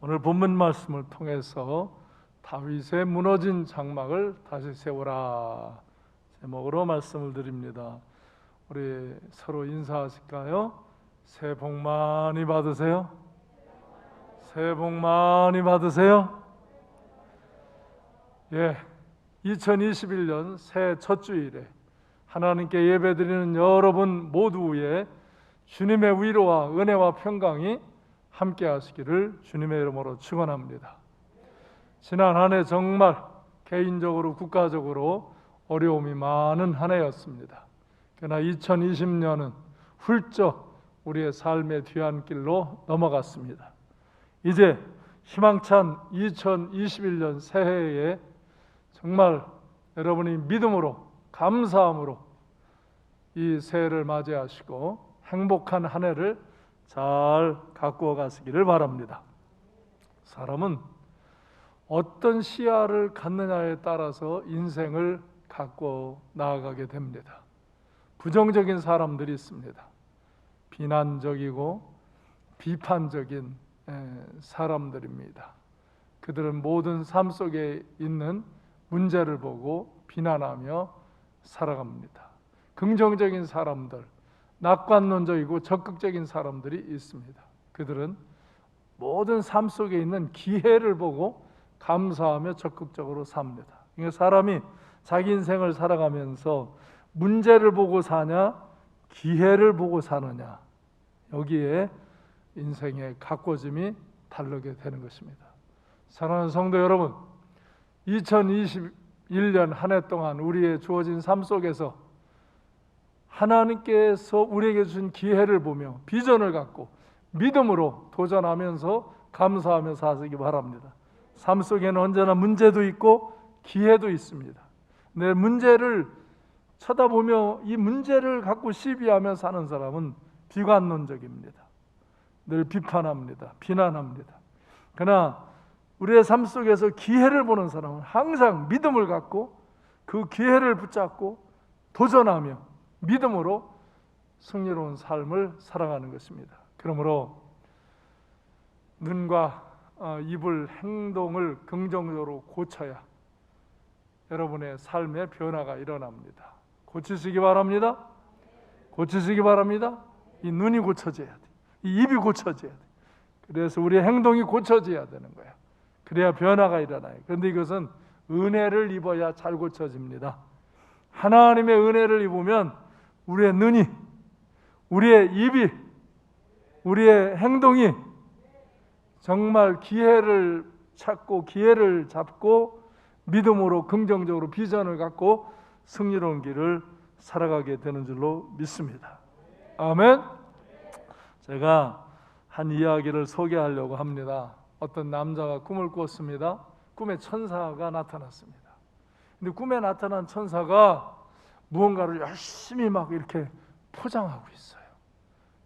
오늘 본문 말씀을 통해서 다윗의 무너진 장막을 다시 세우라 제목으로 말씀을 드립니다. 우리 서로 인사하실까요? 새해 복 많이 받으세요. 새해 복 많이 받으세요. 예, 2021년 새해 첫 주일에 하나님께 예배드리는 여러분 모두의 주님의 위로와 은혜와 평강이 함께 하시기를 주님의 이름으로 축원합니다. 지난 한 해 정말 개인적으로 국가적으로 어려움이 많은 한 해였습니다. 그러나 2020년은 훌쩍 우리의 삶의 뒤안길로 넘어갔습니다. 이제 희망찬 2021년 새해에 정말 여러분이 믿음으로 감사함으로 이 새해를 맞이하시고 행복한 한 해를 잘 가꾸어 가시기를 바랍니다. 사람은 어떤 시야를 갖느냐에 따라서 인생을 갖고 나아가게 됩니다. 부정적인 사람들이 있습니다. 비난적이고 비판적인 사람들입니다. 그들은 모든 삶 속에 있는 문제를 보고 비난하며 살아갑니다. 긍정적인 사람들, 낙관론적이고 적극적인 사람들이 있습니다. 그들은 모든 삶 속에 있는 기회를 보고 감사하며 적극적으로 삽니다. 그러니까 사람이 자기 인생을 살아가면서 문제를 보고 사냐, 기회를 보고 사느냐, 여기에 인생의 가꿔짐이 다르게 되는 것입니다. 사랑하는 성도 여러분, 2021년 한 해 동안 우리의 주어진 삶 속에서 하나님께서 우리에게 주신 기회를 보며 비전을 갖고 믿음으로 도전하면서 감사하며 사시기 바랍니다. 삶 속에는 언제나 문제도 있고 기회도 있습니다. 내 문제를 쳐다보며 이 문제를 갖고 시비하며 사는 사람은 비관론적입니다. 늘 비판합니다. 비난합니다. 그러나 우리의 삶 속에서 기회를 보는 사람은 항상 믿음을 갖고 그 기회를 붙잡고 도전하며 믿음으로 승리로운 삶을 살아가는 것입니다. 그러므로 눈과 어, 입을 행동을 긍정적으로 고쳐야 여러분의 삶의 변화가 일어납니다. 고치시기 바랍니다. 고치시기 바랍니다. 이 눈이 고쳐져야 돼. 이 입이 고쳐져야 돼. 그래서 우리의 행동이 고쳐져야 되는 거야. 그래야 변화가 일어나요. 그런데 이것은 은혜를 입어야 잘 고쳐집니다. 하나님의 은혜를 입으면 우리의 눈이, 우리의 입이, 우리의 행동이 정말 기회를 찾고 기회를 잡고 믿음으로 긍정적으로 비전을 갖고 승리로운 길을 살아가게 되는 줄로 믿습니다. 아멘. 제가 한 이야기를 소개하려고 합니다. 어떤 남자가 꿈을 꿨습니다. 꿈에 천사가 나타났습니다. 근데 꿈에 나타난 천사가 무언가를 열심히 막 이렇게 포장하고 있어요.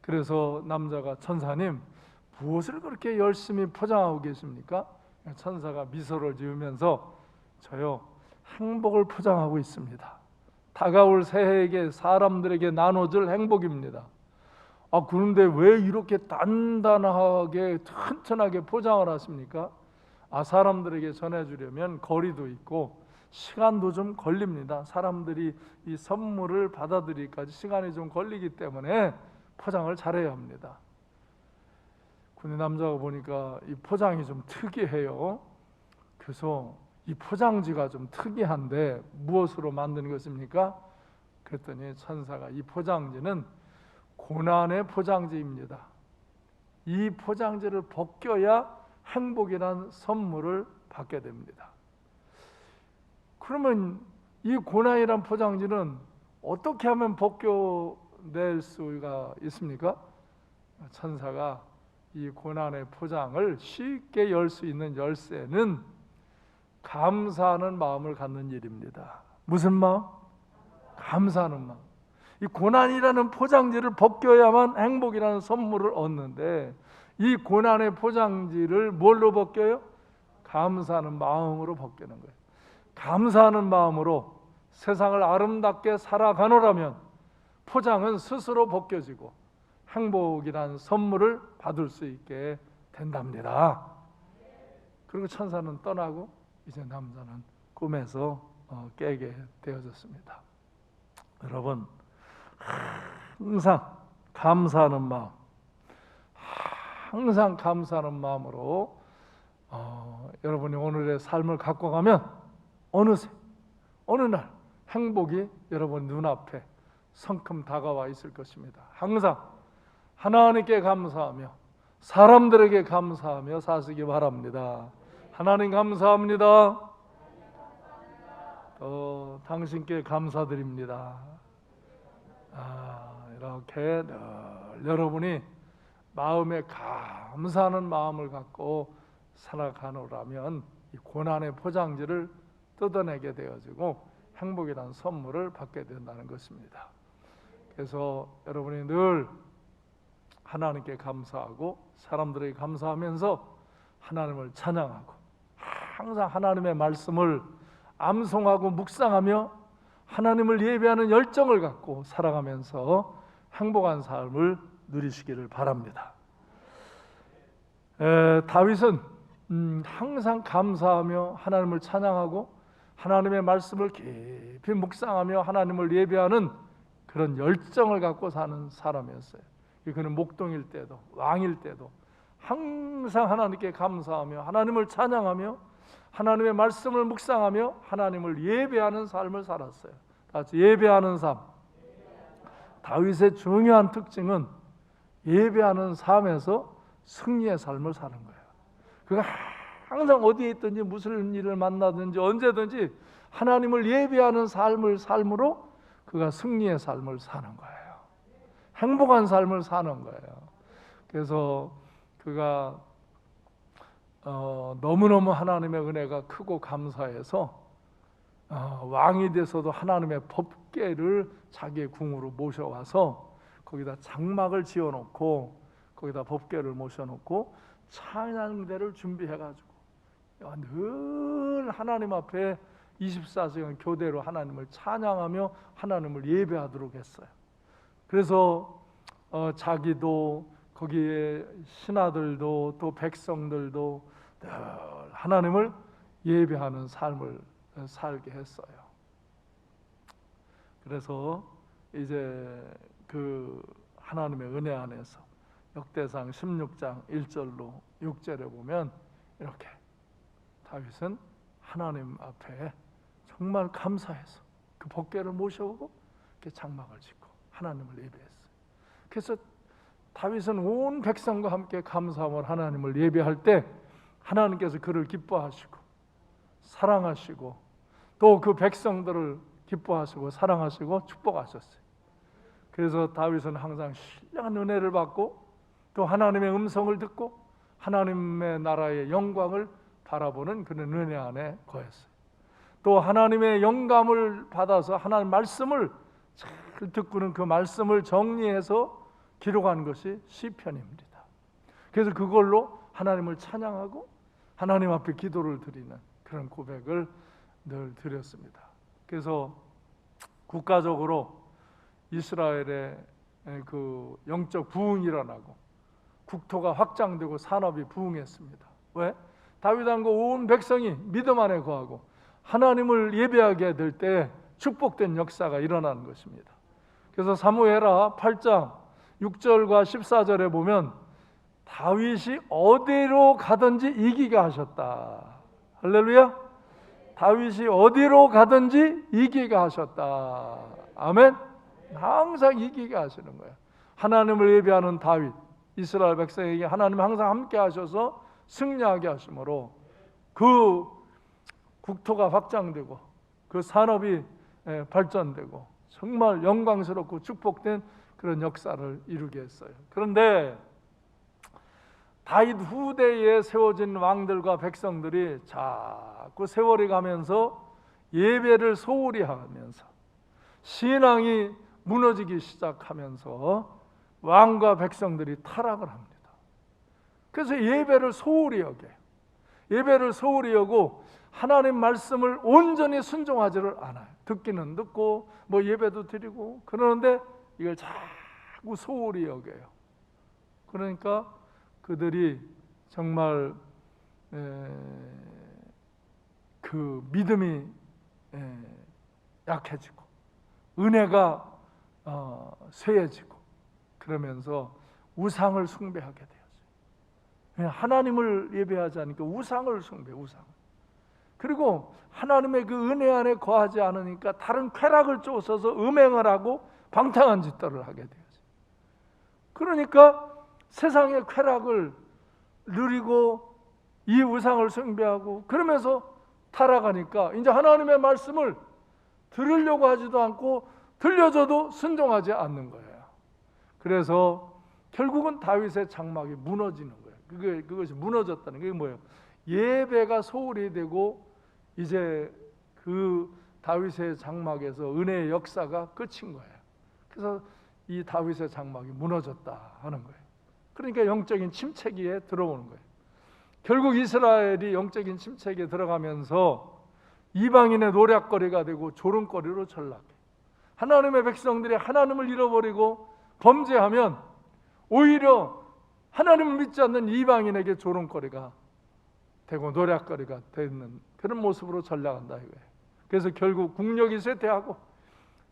그래서 남자가 천사님 무엇을 그렇게 열심히 포장하고 계십니까? 천사가 미소를 지으면서 저요 행복을 포장하고 있습니다. 다가올 새해에게 사람들에게 나눠줄 행복입니다. 아 그런데 왜 이렇게 단단하게 튼튼하게 포장을 하십니까? 아 사람들에게 전해주려면 거리도 있고 시간도 좀 걸립니다. 사람들이 이 선물을 받아들이기까지 시간이 좀 걸리기 때문에 포장을 잘해야 합니다. 근데 남자가 보니까 이 포장이 좀 특이해요. 그래서 이 포장지가 좀 특이한데 무엇으로 만든 것입니까? 그랬더니 천사가 이 포장지는 고난의 포장지입니다. 이 포장지를 벗겨야 행복이란 선물을 받게 됩니다. 그러면 이 고난이란 포장지는 어떻게 하면 벗겨낼 수가 있습니까? 천사가 이 고난의 포장을 쉽게 열 수 있는 열쇠는 감사하는 마음을 갖는 일입니다. 무슨 마음? 감사하는 마음. 이 고난이라는 포장지를 벗겨야만 행복이라는 선물을 얻는데 이 고난의 포장지를 뭘로 벗겨요? 감사하는 마음으로 벗기는 거예요. 감사하는 마음으로 세상을 아름답게 살아가노라면 포장은 스스로 벗겨지고 행복이란 선물을 받을 수 있게 된답니다. 그리고 천사는 떠나고 이제 남자는 꿈에서 어, 깨게 되어졌습니다. 여러분 항상 감사하는 마음, 항상 감사하는 마음으로 어, 여러분이 오늘의 삶을 갖고 가면 어느새 어느 날 행복이 여러분 눈앞에 성큼 다가와 있을 것입니다. 항상 하나님께 감사하며 사람들에게 감사하며 사시기 바랍니다. 하나님 감사합니다. 또 당신께 감사드립니다. 아, 이렇게 늘 여러분이 마음에 감사하는 마음을 갖고 살아가노라면 이 고난의 포장지를 뜯어내게 되어지고 행복이라는 선물을 받게 된다는 것입니다. 그래서 여러분이 늘 하나님께 감사하고 사람들에게 감사하면서 하나님을 찬양하고 항상 하나님의 말씀을 암송하고 묵상하며 하나님을 예배하는 열정을 갖고 살아가면서 행복한 삶을 누리시기를 바랍니다. 에, 다윗은 음, 항상 감사하며 하나님을 찬양하고 하나님의 말씀을 깊이 묵상하며 하나님을 예배하는 그런 열정을 갖고 사는 사람이었어요. 그는 목동일 때도 왕일 때도 항상 하나님께 감사하며 하나님을 찬양하며 하나님의 말씀을 묵상하며 하나님을 예배하는 삶을 살았어요. 같이 예배하는 삶. 다윗의 중요한 특징은 예배하는 삶에서 승리의 삶을 사는 거예요. 그가 항상 어디에 있든지 무슨 일을 만나든지 언제든지 하나님을 예배하는 삶을 삶으로 그가 승리의 삶을 사는 거예요. 행복한 삶을 사는 거예요. 그래서 그가 어, 너무너무 하나님의 은혜가 크고 감사해서 어, 왕이 돼서도 하나님의 법궤를 자기의 궁으로 모셔와서 거기다 장막을 지어놓고 거기다 법궤를 모셔놓고 찬양대를 준비해가지고 늘 하나님 앞에 24시간 교대로 하나님을 찬양하며 하나님을 예배하도록 했어요. 그래서 어, 자기도 거기에 신하들도 또 백성들도 늘 하나님을 예배하는 삶을 살게 했어요. 그래서 이제 그 하나님의 은혜 안에서 역대상 16장 1절로 6절에 보면 이렇게 다윗은 하나님 앞에 정말 감사해서 그 법궤를 모셔오고 이렇게 장막을 짓고 하나님을 예배했어요. 그래서 다윗은 온 백성과 함께 감사함을 하나님을 예배할 때 하나님께서 그를 기뻐하시고 사랑하시고 또 그 백성들을 기뻐하시고 사랑하시고 축복하셨어요. 그래서 다윗은 항상 신령한 은혜를 받고 또 하나님의 음성을 듣고 하나님의 나라의 영광을 바라보는 그런 은혜 안에 거했어요. 또 하나님의 영감을 받아서 하나님 말씀을 잘 듣고는 그 말씀을 정리해서 기록한 것이 시편입니다. 그래서 그걸로 하나님을 찬양하고 하나님 앞에 기도를 드리는 그런 고백을 늘 드렸습니다. 그래서 국가적으로 이스라엘의 그 영적 부흥이 일어나고 국토가 확장되고 산업이 부흥했습니다. 왜? 다윗 왕과 온 백성이 믿음 안에 거하고 하나님을 예배하게 될 때 축복된 역사가 일어나는 것입니다. 그래서 사무엘하 8장 6절과 14절에 보면 다윗이 어디로 가든지 이기게 하셨다. 할렐루야. 다윗이 어디로 가든지 이기게 하셨다. 아멘. 항상 이기게 하시는 거예요. 하나님을 예배하는 다윗, 이스라엘 백성에게 하나님 항상 함께 하셔서 승리하게 하심으로 그 국토가 확장되고 그 산업이 예, 발전되고 정말 영광스럽고 축복된 그런 역사를 이루게 했어요. 그런데 다윗 후대에 세워진 왕들과 백성들이 자꾸 세월이 가면서 예배를 소홀히 하면서 신앙이 무너지기 시작하면서 왕과 백성들이 타락을 합니다. 그래서 예배를 소홀히 여겨 예배를 소홀히 여고 하나님 말씀을 온전히 순종하지를 않아요. 듣기는 듣고 뭐 예배도 드리고 그러는데 이걸 자꾸 소홀히 여겨요. 그러니까 그들이 정말 에, 그 믿음이 에, 약해지고 은혜가 어, 쇠해지고 그러면서 우상을 숭배하게 되었어요. 예, 하나님을 예배하지 않으니까 우상을 숭배, 우상. 그리고 하나님의 그 은혜 안에 거하지 않으니까 다른 쾌락을 쫓아서 음행을 하고 방탕한 짓들을 하게 되었어요. 그러니까 세상의 쾌락을 누리고 이 우상을 숭배하고 그러면서 타락하니까 이제 하나님의 말씀을 들으려고 하지도 않고 들려줘도 순종하지 않는 거예요. 그래서 결국은 다윗의 장막이 무너지는. 그게 그것이 무너졌다는 게 뭐예요? 예배가 소홀히 되고 이제 그 다윗의 장막에서 은혜의 역사가 끝인 거예요. 그래서 이 다윗의 장막이 무너졌다 하는 거예요. 그러니까 영적인 침체기에 들어오는 거예요. 결국 이스라엘이 영적인 침체기에 들어가면서 이방인의 노략거리가 되고 조롱거리로 전락해. 하나님의 백성들이 하나님을 잃어버리고 범죄하면 오히려 하나님을 믿지 않는 이방인에게 조롱거리가 되고 노략거리가 되는 그런 모습으로 전락한다 이거예요. 그래서 결국 국력이 쇠퇴하고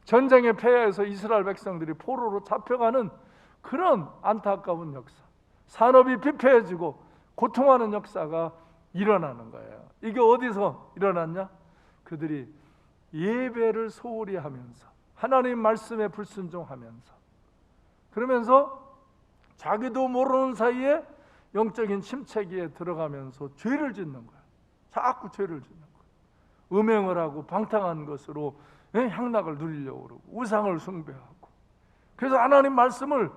전쟁에 패해서 이스라엘 백성들이 포로로 잡혀가는 그런 안타까운 역사. 산업이 피폐해지고 고통하는 역사가 일어나는 거예요. 이게 어디서 일어났냐? 그들이 예배를 소홀히 하면서 하나님 말씀에 불순종하면서 그러면서 자기도 모르는 사이에 영적인 침체기에 들어가면서 죄를 짓는 거예요. 자꾸 죄를 짓는 거예요. 음행을 하고 방탕한 것으로 예, 향락을 누리려고 그러고 우상을 숭배하고 그래서 하나님 말씀을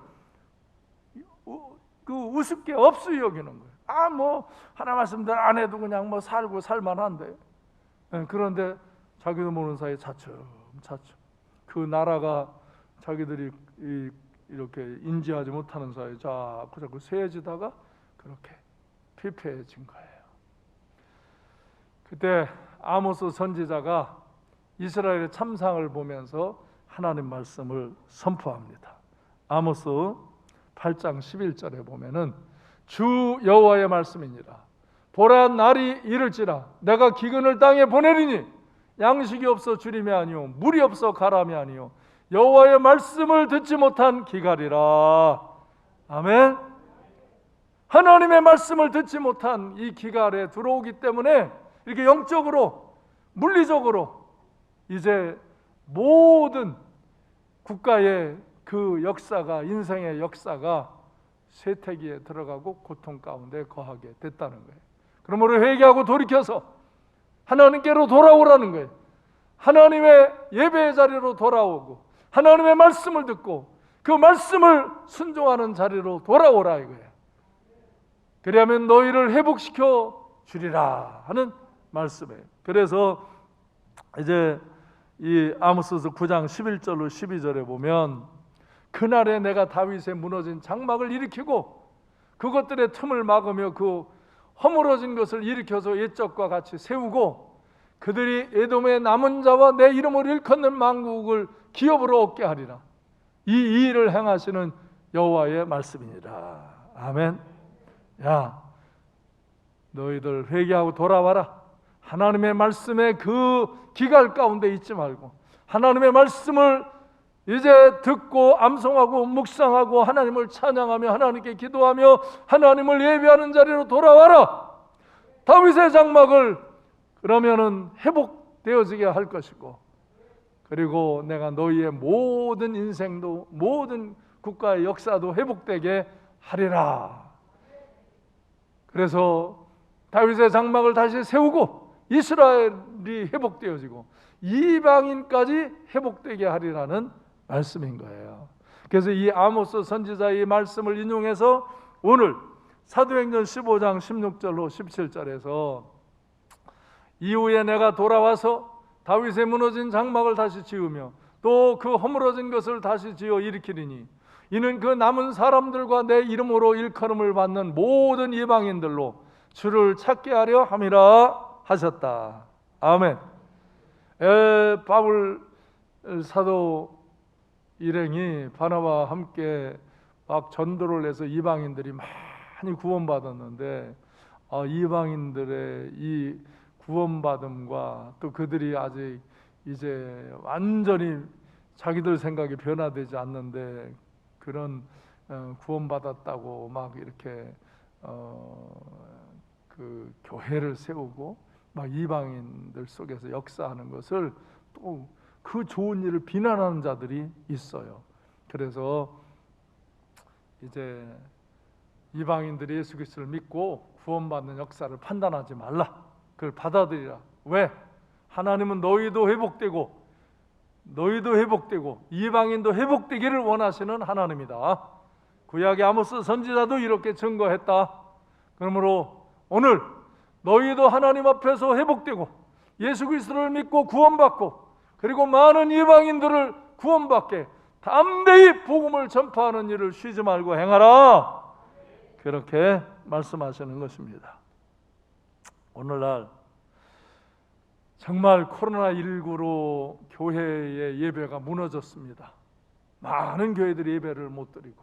우- 그 우습게 없이 여기는 거예요. 아 뭐 하나 말씀대로 안 해도 그냥 뭐 살고 살만한데 예, 그런데 자기도 모르는 사이에 차츰 차츰 그 나라가 자기들이 이, 이렇게 인지하지 못하는 사이에 자꾸 자꾸 쇠해지다가 그렇게 피폐해진 거예요. 그때 아모스 선지자가 이스라엘의 참상을 보면서 하나님 말씀을 선포합니다. 아모스 8장 11절에 보면은 주 여호와의 말씀이니라. 보라 날이 이를지라 내가 기근을 땅에 보내리니 양식이 없어 주림이 아니요 물이 없어 가람이 아니요 여호와의 말씀을 듣지 못한 기갈이라. 아멘. 하나님의 말씀을 듣지 못한 이 기갈에 들어오기 때문에 이렇게 영적으로 물리적으로 이제 모든 국가의 그 역사가 인생의 역사가 쇠퇴기에 들어가고 고통 가운데 거하게 됐다는 거예요. 그러므로 회개하고 돌이켜서 하나님께로 돌아오라는 거예요. 하나님의 예배의 자리로 돌아오고 하나님의 말씀을 듣고 그 말씀을 순종하는 자리로 돌아오라 이거예요. 그리하면 너희를 회복시켜 주리라 하는 말씀이에요. 그래서 이제 이 아모스서 9장 11절로 12절에 보면 그날에 내가 다윗의 무너진 장막을 일으키고 그것들의 틈을 막으며 그 허물어진 것을 일으켜서 옛적과 같이 세우고 그들이 에돔의 남은 자와 내 이름을 일컫는 망국을 기업으로 얻게 하리라. 이, 이 일을 행하시는 여호와의 말씀이니라. 아멘. 야, 너희들 회개하고 돌아와라. 하나님의 말씀에 그 기갈 가운데 있지 말고 하나님의 말씀을 이제 듣고 암송하고 묵상하고 하나님을 찬양하며 하나님께 기도하며 하나님을 예배하는 자리로 돌아와라. 다윗의 장막을 그러면은 회복되어지게 할 것이고 그리고 내가 너희의 모든 인생도 모든 국가의 역사도 회복되게 하리라. 그래서 다윗의 장막을 다시 세우고 이스라엘이 회복되어지고 이방인까지 회복되게 하리라는 말씀인 거예요. 그래서 이 아모스 선지자의 말씀을 인용해서 오늘 사도행전 15장 16절로 17절에서 이후에 내가 돌아와서 다윗의 무너진 장막을 다시 지으며 또 그 허물어진 것을 다시 지어 일으키리니 이는 그 남은 사람들과 내 이름으로 일컬음을 받는 모든 이방인들로 주를 찾게 하려 함이라 하셨다. 아멘. 에, 바울 사도 일행이 바나바와 함께 막 전도를 해서 이방인들이 많이 구원받았는데 아, 이방인들의 이 구원받음과 또 그들이 아직 이제 완전히 자기들 생각이 변화되지 않는데 그런 어, 구원받았다고 막 이렇게 어, 그 교회를 세우고 막 이방인들 속에서 역사하는 것을 또 그 좋은 일을 비난하는 자들이 있어요. 그래서 이제 이방인들이 예수 그리스도를 믿고 구원받는 역사를 판단하지 말라. 그걸 받아들이라. 왜? 하나님은 너희도 회복되고 너희도 회복되고 이방인도 회복되기를 원하시는 하나님이다. 구약의 아모스 선지자도 이렇게 증거했다. 그러므로 오늘 너희도 하나님 앞에서 회복되고 예수 그리스도를 믿고 구원받고 그리고 많은 이방인들을 구원받게 담대히 복음을 전파하는 일을 쉬지 말고 행하라. 그렇게 말씀하시는 것입니다. 오늘날 정말 코로나19로 교회의 예배가 무너졌습니다. 많은 교회들이 예배를 못 드리고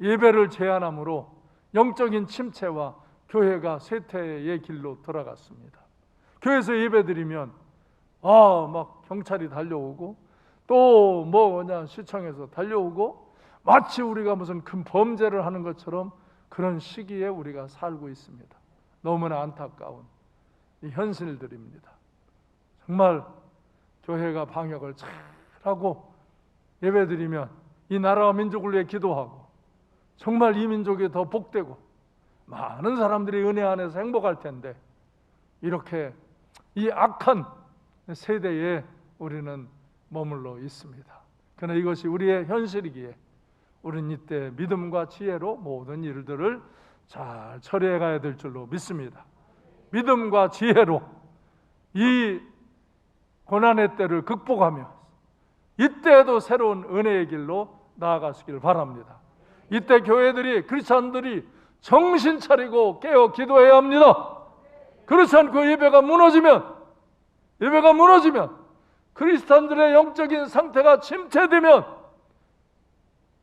예배를 제한함으로 영적인 침체와 교회가 쇠퇴의 길로 돌아갔습니다. 교회에서 예배 드리면 아 막 경찰이 달려오고 또 뭐냐 시청에서 달려오고 마치 우리가 무슨 큰 범죄를 하는 것처럼 그런 시기에 우리가 살고 있습니다. 너무나 안타까운 이 현실들입니다. 정말 교회가 방역을 잘 하고 예배드리면 이 나라와 민족을 위해 기도하고 정말 이 민족이 더 복되고 많은 사람들이 은혜 안에서 행복할 텐데 이렇게 이 악한 세대에 우리는 머물러 있습니다. 그러나 이것이 우리의 현실이기에 우리는 이때 믿음과 지혜로 모든 일들을 잘 처리해 가야 될 줄로 믿습니다. 믿음과 지혜로 이 고난의 때를 극복하며 이때에도 새로운 은혜의 길로 나아가시기를 바랍니다. 이때 교회들이 크리스천들이 정신 차리고 깨어 기도해야 합니다. 그렇지 않고 예배가 무너지면 예배가 무너지면 크리스천들의 영적인 상태가 침체되면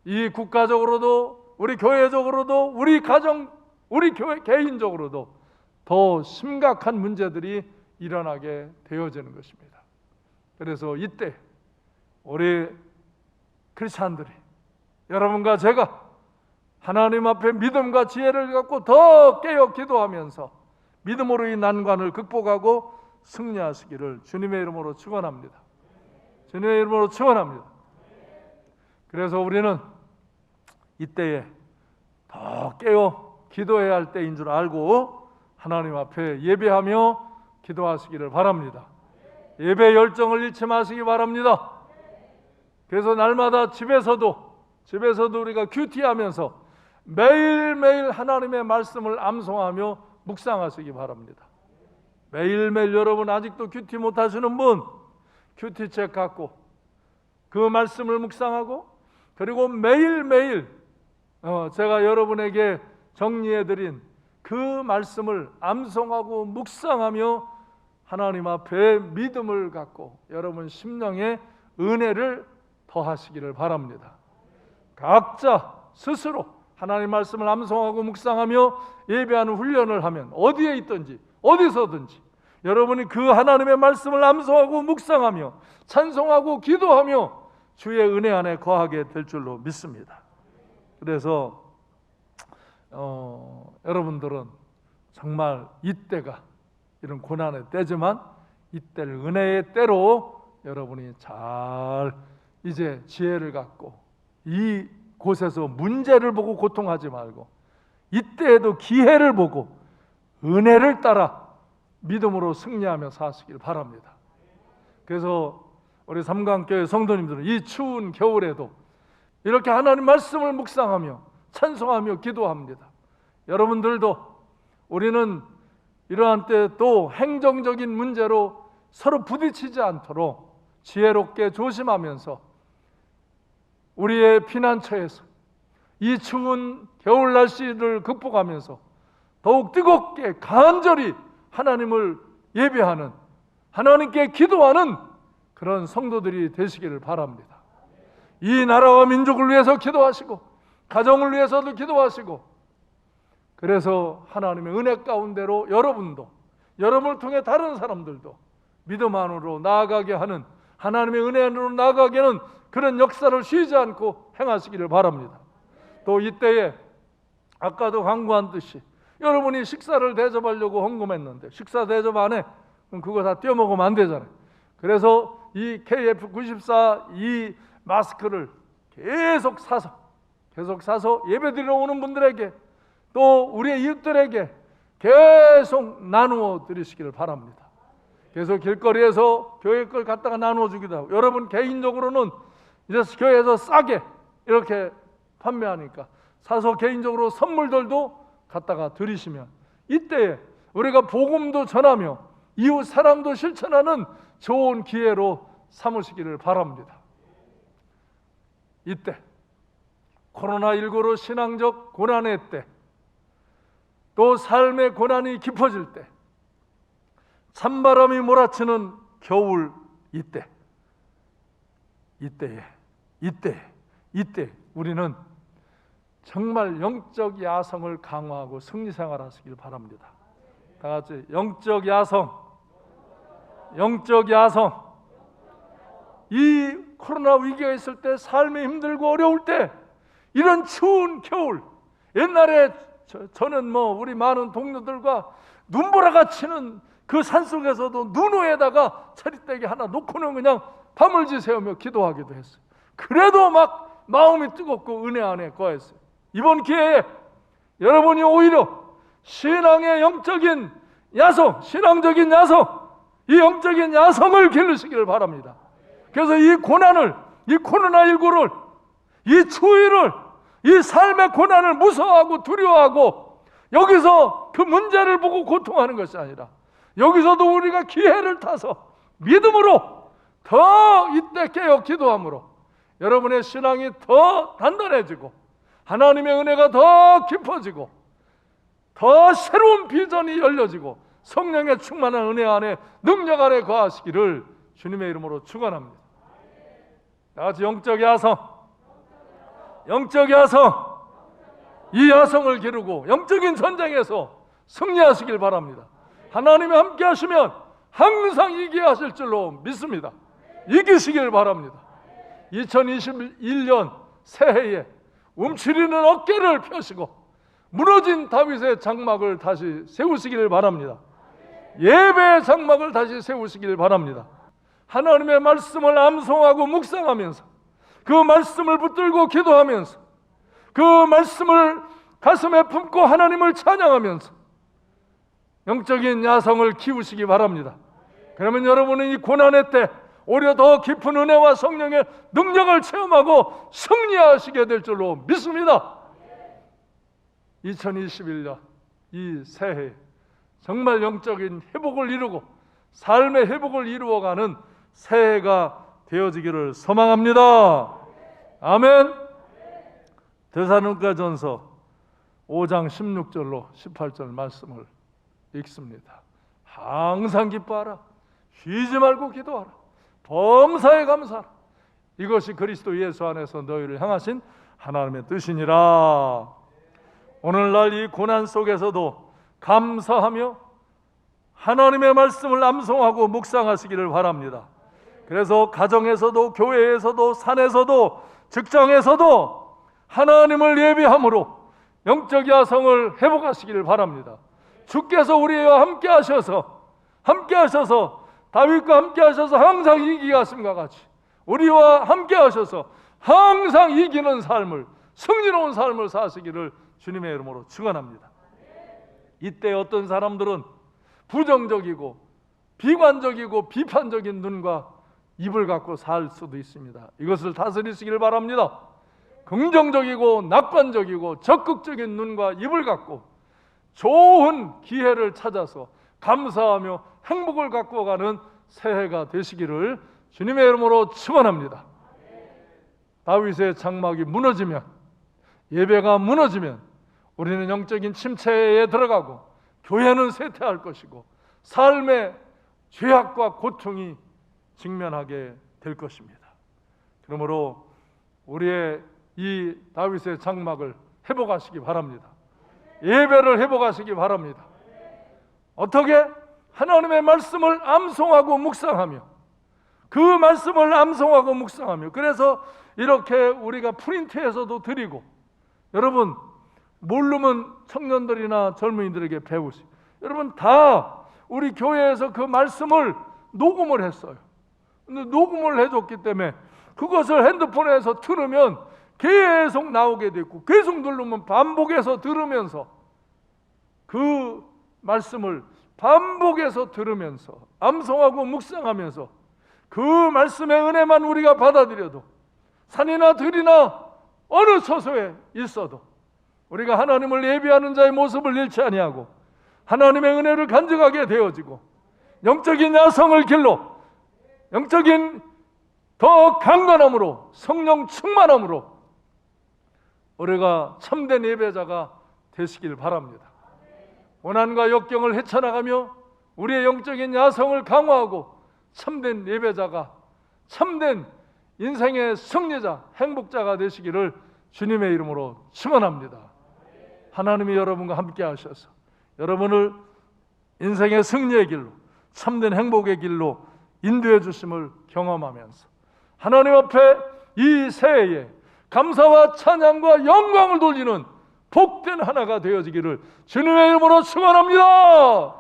이 국가적으로도 우리 교회적으로도 우리 가정 우리 교회 개인적으로도 더 심각한 문제들이 일어나게 되어지는 것입니다. 그래서 이때 우리 크리스찬들이 여러분과 제가 하나님 앞에 믿음과 지혜를 갖고 더 깨어 기도하면서 믿음으로 이 난관을 극복하고 승리하시기를 주님의 이름으로 축원합니다. 주님의 이름으로 축원합니다. 그래서 우리는 이때에 더 깨어 기도해야 할 때인 줄 알고 하나님 앞에 예배하며 기도하시기를 바랍니다. 예배 열정을 잃지 마시기 바랍니다. 그래서 날마다 집에서도 집에서도 우리가 큐티하면서 매일매일 하나님의 말씀을 암송하며 묵상하시기 바랍니다. 매일매일 여러분 아직도 큐티 못 하시는 분 큐티책 갖고 그 말씀을 묵상하고 그리고 매일매일 어, 제가 여러분에게 정리해 드린 그 말씀을 암송하고 묵상하며 하나님 앞에 믿음을 갖고 여러분 심령에 은혜를 더하시기를 바랍니다. 각자 스스로 하나님 말씀을 암송하고 묵상하며 예배하는 훈련을 하면 어디에 있든지 어디서든지 여러분이 그 하나님의 말씀을 암송하고 묵상하며 찬송하고 기도하며 주의 은혜 안에 거하게 될 줄로 믿습니다. 그래서 어, 여러분들은 정말 이때가 이런 고난의 때지만 이때를 은혜의 때로 여러분이 잘 이제 지혜를 갖고 이 곳에서 문제를 보고 고통하지 말고 이때에도 기회를 보고 은혜를 따라 믿음으로 승리하며 사시길 바랍니다. 그래서 우리 삼강교회 성도님들은 이 추운 겨울에도 이렇게 하나님 말씀을 묵상하며 찬송하며 기도합니다. 여러분들도 우리는 이러한 때 또 행정적인 문제로 서로 부딪히지 않도록 지혜롭게 조심하면서 우리의 피난처에서 이 추운 겨울 날씨를 극복하면서 더욱 뜨겁게 간절히 하나님을 예배하는 하나님께 기도하는 그런 성도들이 되시기를 바랍니다. 이 나라와 민족을 위해서 기도하시고 가정을 위해서도 기도하시고 그래서 하나님의 은혜 가운데로 여러분도 여러분을 통해 다른 사람들도 믿음 안으로 나아가게 하는 하나님의 은혜 안으로 나아가게 하는 그런 역사를 쉬지 않고 행하시기를 바랍니다. 또 이때에 아까도 광고한 듯이 여러분이 식사를 대접하려고 헌금했는데 식사 대접 안에 그거 다 떼어먹으면 안 되잖아요. 그래서 이 KF94 이 마스크를 계속 사서 계속 사서 예배드리러 오는 분들에게 또 우리의 이웃들에게 계속 나누어 드리시기를 바랍니다. 계속 길거리에서 교회 걸 갖다가 나누어 주기도 하고 여러분 개인적으로는 이제 교회에서 싸게 이렇게 판매하니까 사서 개인적으로 선물들도 갖다가 드리시면 이때에 우리가 복음도 전하며 이웃 사랑도 실천하는 좋은 기회로 삼으시기를 바랍니다. 이때 코로나19로 신앙적 고난의 때, 또 삶의 고난이 깊어질 때, 찬바람이 몰아치는 겨울 이때, 이때에, 이때, 이때 우리는 정말 영적 야성을 강화하고 승리 생활하시길 바랍니다. 다 같이 영적 야성, 영적 야성. 이 코로나 위기가 있을 때 삶이 힘들고 어려울 때 이런 추운 겨울 옛날에 저, 는뭐 우리 많은 동료들과 눈보라가 치는 그 산속에서도 눈 위에다가 차리대기 하나 놓고는 그냥 밤을 지새우며 기도하기도 했어요. 그래도 막 마음이 뜨겁고 은혜 안에 거했어요. 이번 기회에 여러분이 오히려 신앙의 영적인 야성, 신앙적인 야성, 이 영적인 야성을 기르시기를 바랍니다. 그래서 이 고난을, 이 코로나19를, 이 추위를, 이 삶의 고난을 무서워하고 두려워하고 여기서 그 문제를 보고 고통하는 것이 아니라 여기서도 우리가 기회를 타서 믿음으로 더 이때 깨어 기도함으로 여러분의 신앙이 더 단단해지고 하나님의 은혜가 더 깊어지고 더 새로운 비전이 열려지고 성령의 충만한 은혜 안에 능력 안에 거하시기를 주님의 이름으로 축원합니다. 다 같이 영적 야성, 영적 야성, 이 야성을 기르고 영적인 전쟁에서 승리하시길 바랍니다. 하나님이 함께 하시면 항상 이기게 하실 줄로 믿습니다. 이기시길 바랍니다. 2021년 새해에 움츠리는 어깨를 펴시고 무너진 다윗의 장막을 다시 세우시기를 바랍니다. 예배의 장막을 다시 세우시기를 바랍니다. 하나님의 말씀을 암송하고 묵상하면서 그 말씀을 붙들고 기도하면서 그 말씀을 가슴에 품고 하나님을 찬양하면서 영적인 야성을 키우시기 바랍니다. 그러면 여러분은 이 고난의 때 오히려 더 깊은 은혜와 성령의 능력을 체험하고 승리하시게 될 줄로 믿습니다. 2021년 이 새해 정말 영적인 회복을 이루고 삶의 회복을 이루어가는 새해가 되어지기를 소망합니다. 아멘. 대사님가전서 5장 16절로 18절 말씀을 읽습니다. 항상 기뻐하라. 쉬지 말고 기도하라. 범사에 감사하라. 이것이 그리스도 예수 안에서 너희를 향하신 하나님의 뜻이니라. 오늘날 이 고난 속에서도 감사하며 하나님의 말씀을 암송하고 묵상하시기를 바랍니다. 그래서 가정에서도 교회에서도 산에서도 직장에서도 하나님을 예배함으로 영적 야성을 회복하시기를 바랍니다. 주께서 우리와 함께 하셔서 함께 하셔서 다윗과 함께 하셔서 항상 이기게 하심과 같이 우리와 함께 하셔서 항상 이기는 삶을 승리로운 삶을 사시기를 주님의 이름으로 축원합니다. 이때 어떤 사람들은 부정적이고 비관적이고 비판적인 눈과 입을 갖고 살 수도 있습니다. 이것을 다스리시길 바랍니다. 긍정적이고 낙관적이고 적극적인 눈과 입을 갖고 좋은 기회를 찾아서 감사하며 행복을 갖고 가는 새해가 되시기를 주님의 이름으로 축원합니다. 다윗의 장막이 무너지면 예배가 무너지면 우리는 영적인 침체에 들어가고 교회는 쇠퇴할 것이고 삶의 죄악과 고통이 직면하게 될 것입니다. 그러므로 우리의 이 다윗의 장막을 회복하시기 바랍니다. 예배를 회복하시기 바랍니다. 어떻게? 하나님의 말씀을 암송하고 묵상하며 그 말씀을 암송하고 묵상하며 그래서 이렇게 우리가 프린트해서도 드리고 여러분 모르면 청년들이나 젊은이들에게 배우시. 여러분 다 우리 교회에서 그 말씀을 녹음을 했어요. 녹음을 해줬기 때문에 그것을 핸드폰에서 틀으면 계속 나오게 됐고 계속 누르면 반복해서 들으면서 그 말씀을 반복해서 들으면서 암송하고 묵상하면서 그 말씀의 은혜만 우리가 받아들여도 산이나 들이나 어느 처소에 있어도 우리가 하나님을 예비하는 자의 모습을 잃지 아니하고 하나님의 은혜를 간증하게 되어지고 영적인 야성을 길로 영적인 더 강건함으로 성령 충만함으로 우리가 참된 예배자가 되시길 바랍니다. 고난과 역경을 헤쳐나가며 우리의 영적인 야성을 강화하고 참된 예배자가 참된 인생의 승리자, 행복자가 되시기를 주님의 이름으로 축원합니다. 하나님이 여러분과 함께 하셔서 여러분을 인생의 승리의 길로 참된 행복의 길로 인도해 주심을 경험하면서 하나님 앞에 이 새해에 감사와 찬양과 영광을 돌리는 복된 하나가 되어지기를 주님의 이름으로 축원합니다.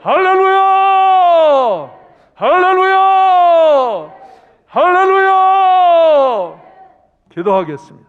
할렐루야! 할렐루야! 할렐루야! 기도하겠습니다.